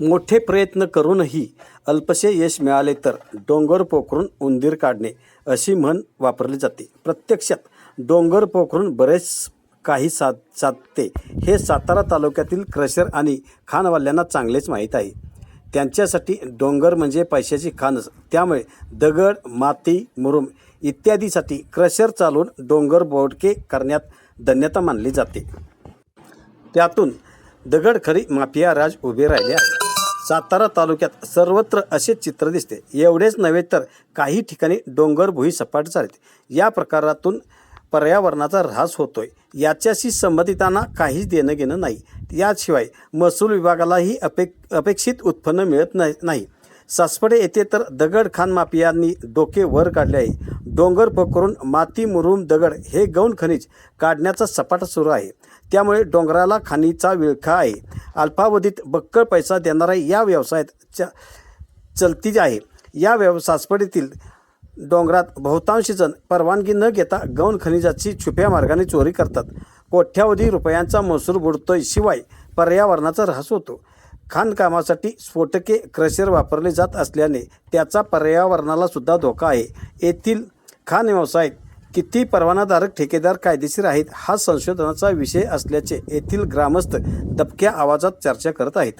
मोठे प्रयत्न करूनही अल्पसे यश मिळाले तर डोंगर पोखरून उंदीर काढणे अशी म्हण वापरली जाते. प्रत्यक्षात डोंगर पोखरून बरेच काही साध साधते. हे सातारा तालुक्यातील क्रशर आणि खानवाल्यांना चांगलेच माहीत आहे. त्यांच्यासाठी डोंगर म्हणजे पैशाची खाणच. त्यामुळे दगड माती मुरुम इत्यादीसाठी क्रशर चालवून डोंगर बोडके करण्यात धन्यता मानली जाते. त्यातून दगडखरी माफिया राज उभे राहिले आहे सातारा तालुक्यात सर्वत्र असे चित्र दिसते. एवढेच नव्हे तर काही ठिकाणी डोंगर भुई सपाट चालते. या प्रकारातून पर्यावरणाचा ऱ्हास होतोय. याच्याशी संबंधितांना काहीच देणं घेणं नाही. याशिवाय महसूल विभागालाही अपेक अपेक्षित उत्पन्न मिळत नाही नाही. सासपडे येथे तर दगड खान माफियांनी डोके वर काढले आहे. डोंगर पकडून माती मुरुम दगड हे गौण खनिज काढण्याचा सपाटा सुरू आहे. त्यामुळे डोंगराला खाणीचा विळखा आहे. अल्पावधीत बक्कळ पैसा देणारा या व्यवसायात च चलती आहे. या व्यव सासपडीतील डोंगरात बहुतांश जण परवानगी न घेता गौण खनिजाची छुप्या मार्गाने चोरी करतात. कोट्यावधी रुपयांचा महसूल बुडतोय शिवाय पर्यावरणाचा ऱ्हास होतो. खाणकामासाठी स्फोटके क्रशर वापरले जात असल्याने त्याचा पर्यावरणाला सुद्धा धोका आहे. येथील खाण व्यवसायात किती परवानाधारक ठेकेदार कायदेशीर आहेत हा संशोधनाचा विषय असल्याचे येथील ग्रामस्थ दबक्या आवाजात चर्चा करत आहेत.